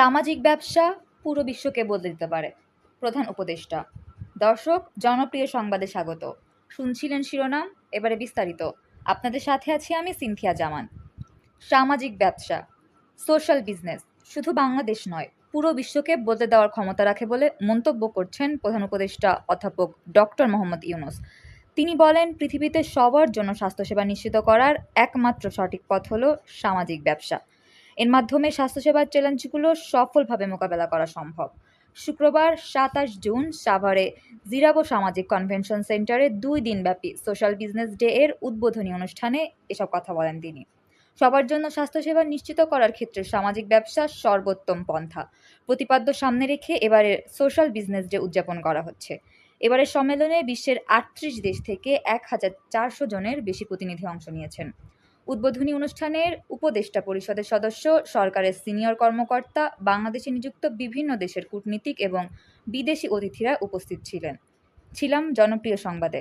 সামাজিক ব্যবসা পুরো বিশ্বকে বদলে দিতে পারে। প্রধান উপদেষ্টা। দর্শক, জনপ্রিয় সংবাদে স্বাগত। শুনছিলেন শিরোনাম, এবারে বিস্তারিত। আপনাদের সাথে আছি আমি সিনথিয়া জামান। সামাজিক ব্যবসা, সোশ্যাল বিজনেস, শুধু বাংলাদেশ নয়, পুরো বিশ্বকে বদলে দেওয়ার ক্ষমতা রাখে বলে মন্তব্য করছেন প্রধান উপদেষ্টা অধ্যাপক ডক্টর মোহাম্মদ ইউনুস। তিনি বলেন, পৃথিবীতে সবার জন্য স্বাস্থ্যসেবা নিশ্চিত করার একমাত্র সঠিক পথ হলো সামাজিক ব্যবসা। এর মাধ্যমে স্বাস্থ্যসেবার চ্যালেঞ্জগুলো সফলভাবে মোকাবেলা করা সম্ভব। শুক্রবার সাতাশ জুন সাভারে জিরাবো সামাজিক কনভেনশন সেন্টারে দুই দিনব্যাপী সোশ্যাল বিজনেস ডে এর উদ্বোধনী অনুষ্ঠানে এসব কথা বলেন তিনি। সবার জন্য স্বাস্থ্যসেবা নিশ্চিত করার ক্ষেত্রে সামাজিক ব্যবসা সর্বোত্তম পন্থা। প্রতিপাদ্য সামনে রেখে এবারে সোশ্যাল বিজনেস ডে উদযাপন করা হচ্ছে। এবারের সম্মেলনে বিশ্বের আটত্রিশ দেশ থেকে এক হাজার চারশো জনের বেশি প্রতিনিধি অংশ নিয়েছেন। উদ্বোধনী অনুষ্ঠানের উপদেষ্টা পরিষদের সদস্য, সরকারের সিনিয়র কর্মকর্তা, বাংলাদেশে নিযুক্ত বিভিন্ন দেশের কূটনীতিক এবং বিদেশি অতিথিরা উপস্থিত ছিলেন। ছিলাম জনপ্রিয় সংবাদে।